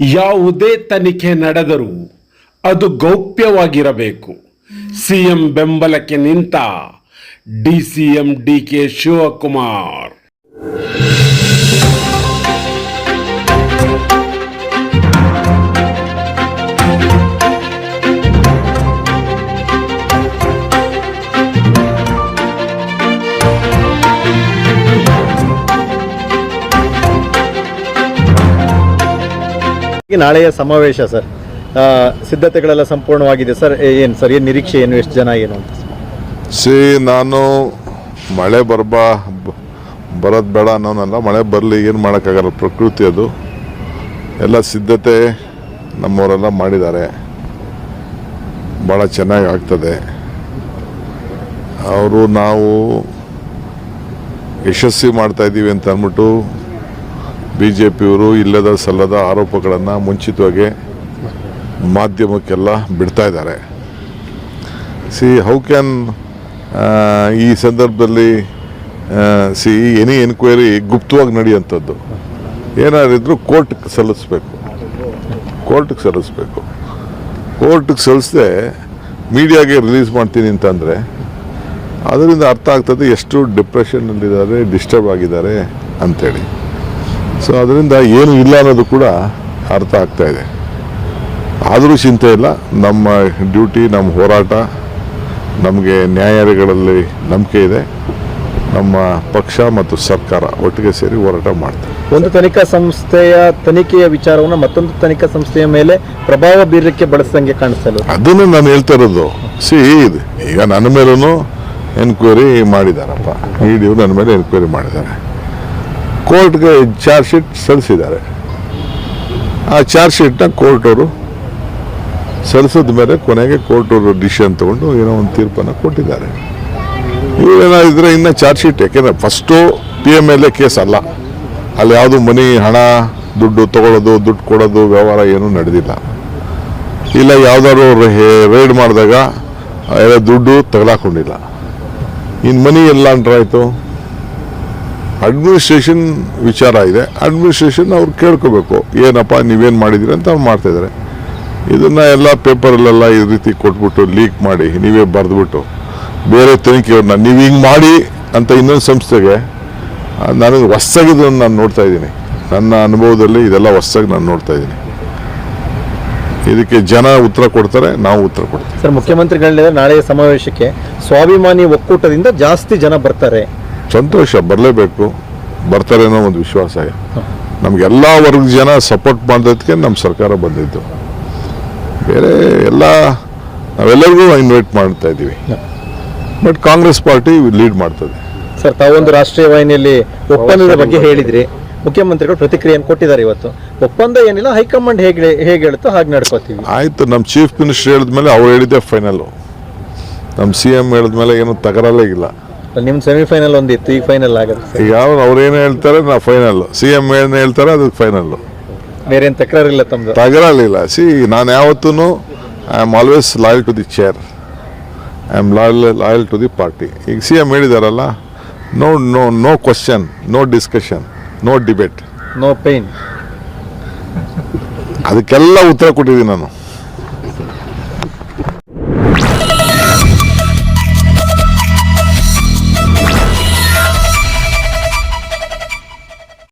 ಯಾವುದೇ ತನಿಖೆ ನಡೆದರೂ ಅದು ಗೌಪ್ಯವಾಗಿರಬೇಕು. ಸಿಎಂ ಬೆಂಬಲಕ್ಕೆ ನಿಂತ ಡಿಸಿಎಂ ಡಿಕೆ ಶಿವಕುಮಾರ್. ನಾಳೆಯ ಸಮಾವೇಶ, ಸರ್ ಸಿದ್ಧತೆಗಳೆಲ್ಲ ಸಂಪೂರ್ಣವಾಗಿದೆ, ಸರ್ ಏನು ಸರ್, ಏನು ನಿರೀಕ್ಷೆ, ಏನು, ಎಷ್ಟು ಜನ, ಏನು ಅಂತ? ಸಿ, ನಾನು ಮಳೆ ಬರ್ಬಾ, ಬರೋದು ಬೇಡ ಅನ್ನೋನಲ್ಲ, ಮಳೆ ಬರಲಿ, ಏನು ಮಾಡೋಕ್ಕಾಗಲ್ಲ, ಪ್ರಕೃತಿ ಅದು. ಎಲ್ಲ ಸಿದ್ಧತೆ ನಮ್ಮವರೆಲ್ಲ ಮಾಡಿದ್ದಾರೆ. ಭಾಳ ಚೆನ್ನಾಗಿ ಆಗ್ತದೆ. ಅವರು ನಾವು ಯಶಸ್ವಿ ಮಾಡ್ತಾಯಿದ್ದೀವಿ ಅಂತ ಅಂದ್ಬಿಟ್ಟು ಬಿ ಜೆ ಪಿಯವರು ಇಲ್ಲದ ಸಲ್ಲದ ಆರೋಪಗಳನ್ನು ಮುಂಚಿತವಾಗಿ ಮಾಧ್ಯಮಕ್ಕೆಲ್ಲ ಬಿಡ್ತಾ ಇದ್ದಾರೆ. ಸಿ ಹೌ ಕ್ಯಾನ್ ಈ ಸಂದರ್ಭದಲ್ಲಿ ಸಿ ಎನಿ ಎನ್ಕ್ವೈರಿ ಗುಪ್ತವಾಗಿ ನಡೆಯುವಂಥದ್ದು? ಏನಾರಿದ್ರು ಕೋರ್ಟ್ಗೆ ಸಲ್ಲಿಸ್ಬೇಕು. ಕೋರ್ಟ್ಗೆ ಸಲ್ಲಿಸ್ಬೇಕು. ಕೋರ್ಟ್ಗೆ ಸಲ್ಲಿಸದೆ ಮೀಡಿಯಾಗೆ ರಿಲೀಸ್ ಮಾಡ್ತೀನಿ ಅಂತಂದರೆ, ಅದರಿಂದ ಅರ್ಥ ಆಗ್ತದೆ ಎಷ್ಟು ಡಿಪ್ರೆಷನ್ನಲ್ಲಿದ್ದಾರೆ ಡಿಸ್ಟರ್ಬ್ ಆಗಿದ್ದಾರೆ ಅಂಥೇಳಿ ಸೊ ಅದರಿಂದ ಏನು ಇಲ್ಲ ಅನ್ನೋದು ಕೂಡ ಅರ್ಥ ಆಗ್ತಾ ಇದೆ. ಆದರೂ ಚಿಂತೆ ಇಲ್ಲ. ನಮ್ಮ ಡ್ಯೂಟಿ ನಮ್ಮ ಹೋರಾಟ ನಮಗೆ ನ್ಯಾಯಾಲಯಗಳಲ್ಲಿ ನಂಬಿಕೆ ಇದೆ. ನಮ್ಮ ಪಕ್ಷ ಮತ್ತು ಸರ್ಕಾರ ಒಟ್ಟಿಗೆ ಸೇರಿ ಹೋರಾಟ ಮಾಡ್ತಾರೆ ಒಂದು ತನಿಖಾ ಸಂಸ್ಥೆಯ ತನಿಖೆಯ ವಿಚಾರವನ್ನು ಮತ್ತೊಂದು ತನಿಖಾ ಸಂಸ್ಥೆಯ ಮೇಲೆ ಪ್ರಭಾವ ಬೀರಲಿಕ್ಕೆ ಬಳಸಂಗೆ ಕಾಣಿಸಲು ಇಲ್ಲ ಅದನ್ನು ನಾನು ಹೇಳ್ತಾ ಇರೋದು. ಸಿ ಈಗ ನನ್ನ ಮೇಲೂ ಎನ್ಕ್ವೈರಿ ಮಾಡಿದಾರಪ್ಪ. ಇಡಿ ನನ್ನ ಮೇಲೆ ಎನ್ಕ್ವೈರಿ ಮಾಡಿದ್ದಾರೆ. ಕೋರ್ಟ್ಗೆ ಚಾರ್ಜ್ ಶೀಟ್ ಸಲ್ಲಿಸಿದ್ದಾರೆ. ಆ ಚಾರ್ಜ್ ಶೀಟ್ನ ಕೋರ್ಟ್ ಅವರು ಸಲ್ಲಿಸಿದ ಮೇಲೆ ಕೊನೆಗೆ ಕೋರ್ಟ್ ಅವರು ಡಿಸಿಷನ್ ತಗೊಂಡು ಏನೋ ಒಂದು ತೀರ್ಪನ್ನು ಕೊಟ್ಟಿದ್ದಾರೆ. ಇವೇನಾದಿದ್ರೆ ಇನ್ನು ಚಾರ್ಜ್ ಶೀಟ್ ಯಾಕೆಂದ್ರೆ first P M L A case ಅಲ್ಲ. ಅಲ್ಲಿ ಯಾವುದು ಮನಿ, ಹಣ, ದುಡ್ಡು ತಗೊಳ್ಳೋದು, ದುಡ್ಡು ಕೊಡೋದು, ವ್ಯವಹಾರ ಏನೂ ನಡೆದಿಲ್ಲ. ಇಲ್ಲ ಯಾವುದಾದ್ರು ರೈಡ್ ಮಾಡಿದಾಗ ಎಲ್ಲ ದುಡ್ಡು ತಗಲಾಕೊಂಡಿಲ್ಲ. ಇನ್ನು ಮನಿ ಎಲ್ಲ ಆಯ್ತು ಅಡ್ಮಿನಿಸ್ಟ್ರೇಷನ್ ವಿಚಾರ ಇದೆ. ಅಡ್ಮಿನಿಸ್ಟ್ರೇಷನ್ ಅವ್ರು ಕೇಳ್ಕೋಬೇಕು. ಏನಪ್ಪ ನೀವೇನು ಮಾಡಿದಿರಿ ಅಂತ ಅವ್ರು ಮಾಡ್ತಾ ಇದ್ದಾರೆ ಇದನ್ನ ಎಲ್ಲ ಪೇಪರಲ್ಲೆಲ್ಲ ಈ ರೀತಿ ಕೊಟ್ಬಿಟ್ಟು ಲೀಕ್ ಮಾಡಿ, ನೀವೇ ಬರೆದ್ಬಿಟ್ಟು, ಬೇರೆ ತನಿಖೆಯವ್ರನ್ನ ನೀವು ಹಿಂಗೆ ಮಾಡಿ ಅಂತ ಇನ್ನೊಂದು ಸಂಸ್ಥೆಗೆ ನನಗೆ ಹೊಸ್ದಾಗಿದ್ದನ್ನು ನಾನು ನೋಡ್ತಾ ಇದ್ದೀನಿ. ನನ್ನ ಅನುಭವದಲ್ಲಿ ಇದೆಲ್ಲ ಹೊಸ್ಸಾಗಿ ನಾನು ನೋಡ್ತಾ ಇದ್ದೀನಿ. ಇದಕ್ಕೆ ಜನ ಉತ್ತರ ಕೊಡ್ತಾರೆ, ನಾವು ಉತ್ತರ ಕೊಡ್ತೀವಿ. ಸರ್ ಮುಖ್ಯಮಂತ್ರಿಗಳಿಂದ ನಾಳೆಯ ಸಮಾವೇಶಕ್ಕೆ ಸ್ವಾಭಿಮಾನಿ ಒಕ್ಕೂಟದಿಂದ ಜಾಸ್ತಿ ಜನ ಬರ್ತಾರೆ. ಸಂತೋಷ ಬರಲೇಬೇಕು. ಬರ್ತಾರೆ ಅನ್ನೋ ಒಂದು ವಿಶ್ವಾಸ ಇದೆ. ನಮಗೆಲ್ಲ ವರ್ಗದ ಜನ ಸಪೋರ್ಟ್ ಮಾಡೋದಕ್ಕೆ ನಮ್ಮ ಸರ್ಕಾರ ಬಂದಿದ್ದು. ಬೇರೆ ಎಲ್ಲ ನಾವೆಲ್ಲರಿಗೂ ಇನ್ವೈಟ್ ಮಾಡ್ತಾ ಇದ್ದೀವಿ. ಬಟ್ ಕಾಂಗ್ರೆಸ್ ಪಾರ್ಟಿ ಲೀಡ್ ಮಾಡ್ತದೆ. ಸರ್ ತಾವೊಂದು ರಾಷ್ಟ್ರೀಯ ವಾಹಿನಿಯಲ್ಲಿ ಒಪ್ಪಂದದ ಬಗ್ಗೆ ಹೇಳಿದ್ರಿ. ಮುಖ್ಯಮಂತ್ರಿಗಳು ಪ್ರತಿಕ್ರಿಯೆ ಕೊಟ್ಟಿದ್ದಾರೆ ಇವತ್ತು. ಒಪ್ಪಂದ ಏನಿಲ್ಲ ಹೈಕಮಾಂಡ್ ಹೇಗೆ ಹೇಗೆ ಹೇಳುತ್ತೋ ಹಾಗೆ ನಡ್ಕೋತೀವಿ. ಆಯ್ತು ನಮ್ಮ ಚೀಫ್ ಮಿನಿಸ್ಟರ್ ಹೇಳಿದ್ಮೇಲೆ ಅವ್ರು ಹೇಳಿದ್ದೆ ಫೈನಲ್ಲು ನಮ್ಮ ಸಿ ಎಂ ಹೇಳಿದ್ಮೇಲೆ ಏನು ತಗರಲ್ಲೇ ಇಲ್ಲ. ನಿಮ್ಮ ಸೆಮಿಫೈನಲ್ ಒಂದಿತ್ತು ಈಗ ಫೈನಲ್ ಆಗತ್ತೆ ಈಗ ಅವ್ರು ಅವ್ರೇನು ಹೇಳ್ತಾರೆ ನಾ ಫೈನಲ್ ಸಿ ಎಂ ಏನು ಹೇಳ್ತಾರೆ ಅದಕ್ಕೆ ಫೈನಲ್ಲು ಬೇರೆ ಏನು ತಕರಾರಿಲ್ಲ ತಮ್ಮದು ತಗರಲಿಲ್ಲ ಸಿ ನಾನು ಯಾವತ್ತೂ I am always loyal to the chair I am loyal loyal to the party ಈಗ C M ಹೇಳಿದಾರಲ್ಲ no no no question no discussion no debate no pain ಅದಕ್ಕೆಲ್ಲ ಉತ್ತರ ಕೊಟ್ಟಿದ್ದೀನಿ ನಾನು.